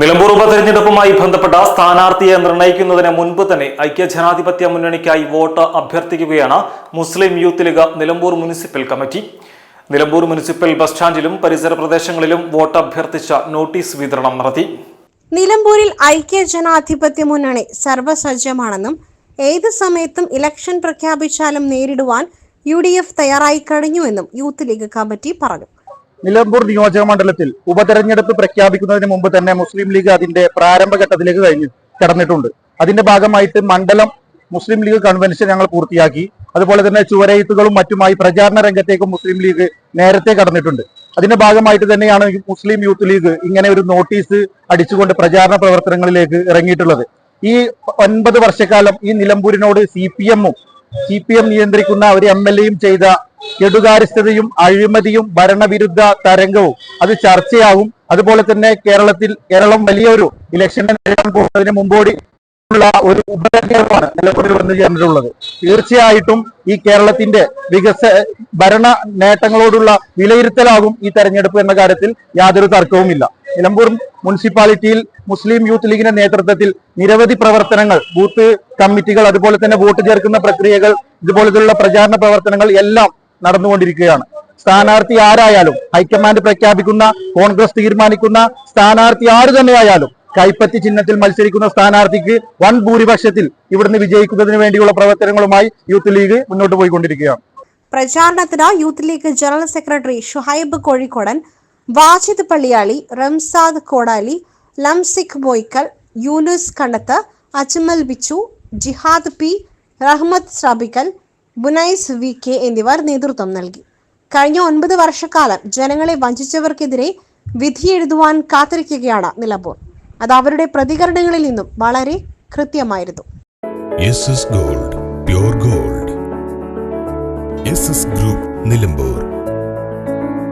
നിലമ്പൂർ ഉപതെരഞ്ഞെടുപ്പുമായി ബന്ധപ്പെട്ട സ്ഥാനാർത്ഥിയെ നിർണയിക്കുന്നതിന് മുൻപ് തന്നെ ഐക്യ ജനാധിപത്യ മുന്നണിക്കായി വോട്ട് അഭ്യർത്ഥിക്കുകയാണ് Muslim Youth League Nilambur municipal committee. Nilambur municipal bus സ്റ്റാൻഡിലും പരിസര പ്രദേശങ്ങളിലും വോട്ട് അഭ്യർത്ഥിച്ച നോട്ടീസ് വിതരണം നടത്തി. നിലമ്പൂരിൽ ഐക്യ ജനാധിപത്യ മുന്നണി സർവസജ്ജമാണെന്നും ഏത് സമയത്തും ഇലക്ഷൻ പ്രഖ്യാപിച്ചാലും നേരിടുവാൻ യു ഡി എഫ് തയ്യാറായി കഴിഞ്ഞുവെന്നും യൂത്ത് ലീഗ് കമ്മിറ്റി പറഞ്ഞു. നിലമ്പൂർ നിയോജക മണ്ഡലത്തിൽ ഉപതെരഞ്ഞെടുപ്പ് പ്രഖ്യാപിക്കുന്നതിന് മുമ്പ് തന്നെ മുസ്ലിം ലീഗ് അതിന്റെ പ്രാരംഭഘട്ടത്തിലേക്ക് കഴിഞ്ഞു കടന്നിട്ടുണ്ട്. അതിന്റെ ഭാഗമായിട്ട് മണ്ഡലം മുസ്ലിം ലീഗ് കൺവെൻഷൻ ഞങ്ങൾ പൂർത്തിയാക്കി. അതുപോലെ തന്നെ ചുവരെഴുത്തുകളും മറ്റുമായി പ്രചാരണ രംഗത്തേക്കും മുസ്ലിം ലീഗ് നേരത്തെ കടന്നിട്ടുണ്ട്. അതിന്റെ ഭാഗമായിട്ട് തന്നെയാണ് മുസ്ലിം യൂത്ത് ലീഗ് ഇങ്ങനെ ഒരു നോട്ടീസ് അടിച്ചുകൊണ്ട് പ്രചാരണ പ്രവർത്തനങ്ങളിലേക്ക് ഇറങ്ങിയിട്ടുള്ളത്. ഈ ഒൻപത് വർഷക്കാലം ഈ നിലമ്പൂരിനോട് സി പി എമ്മും സി പി എം നിയന്ത്രിക്കുന്ന ഒരു എം എൽ എയും ചെയ്ത കെടുകാര്യസ്ഥതയും അഴിമതിയും ഭരണവിരുദ്ധ തരംഗവും അത് ചർച്ചയാവും. അതുപോലെ തന്നെ കേരളത്തിൽ കേരളം വലിയൊരു ഇലക്ഷനെ നേരിടാൻ പോകുന്നതിന് മുമ്പോടി ഉള്ള ഒരു ഉപതെരഞ്ഞെടുപ്പാണ് നിലവിൽ വന്നു ചേർന്നിട്ടുള്ളത്. തീർച്ചയായിട്ടും ഈ കേരളത്തിന്റെ വികസ ഭരണ നേട്ടങ്ങളോടുള്ള വിലയിരുത്തലാകും ഈ തെരഞ്ഞെടുപ്പ് എന്ന കാര്യത്തിൽ യാതൊരു തർക്കവുമില്ല. നിലമ്പൂർ മുനിസിപ്പാലിറ്റിയിൽ മുസ്ലിം യൂത്ത് ലീഗിന്റെ നേതൃത്വത്തിൽ നിരവധി പ്രവർത്തനങ്ങൾ ബൂത്ത് കമ്മിറ്റികൾ അതുപോലെ തന്നെ വോട്ട് ചേർക്കുന്ന പ്രക്രിയകൾ ഇതുപോലത്തെയുള്ള പ്രചാരണ പ്രവർത്തനങ്ങൾ എല്ലാം നടന്നുകൊണ്ടിരിക്കുകയാണ്. സ്ഥാനാർത്ഥി ആരായാലും ഹൈക്കമാൻഡ് പ്രഖ്യാപിക്കുന്ന കോൺഗ്രസ് തീരുമാനിക്കുന്ന സ്ഥാനാർത്ഥി ആര് തന്നെയായാലും കൈപ്പത്തി ചിഹ്നത്തിൽ മത്സരിക്കുന്ന സ്ഥാനാർത്ഥിക്ക് വൻ ഭൂരിപക്ഷത്തിൽ ഇവിടുന്ന് വിജയിക്കുന്നതിന് വേണ്ടിയുള്ള പ്രവർത്തനങ്ങളുമായി യൂത്ത് ലീഗ് മുന്നോട്ട് പോയിക്കൊണ്ടിരിക്കുകയാണ്. പ്രചാരണത്തിന് Youth League general secretary Shuhaib Kozhikodan Vajid Palliyali Ramsad Kodali Lamsikh Boykkal Yunus Kandath Ajmal Bichu Jihad P Rahmath Srabikkal Bunais V K എന്നിവർ നേതൃത്വം നൽകി. കഴിഞ്ഞ ഒൻപത് വർഷക്കാലം ജനങ്ങളെ വഞ്ചിച്ചവർക്കെതിരെ വിധിയെഴുതുവാൻ കാത്തിരിക്കുകയാണ് നിലമ്പൂർ. അത് അവരുടെ പ്രതികരണങ്ങളിൽ നിന്നും വളരെ കൃത്യമായിരുന്നു. Gold gold group Nilambur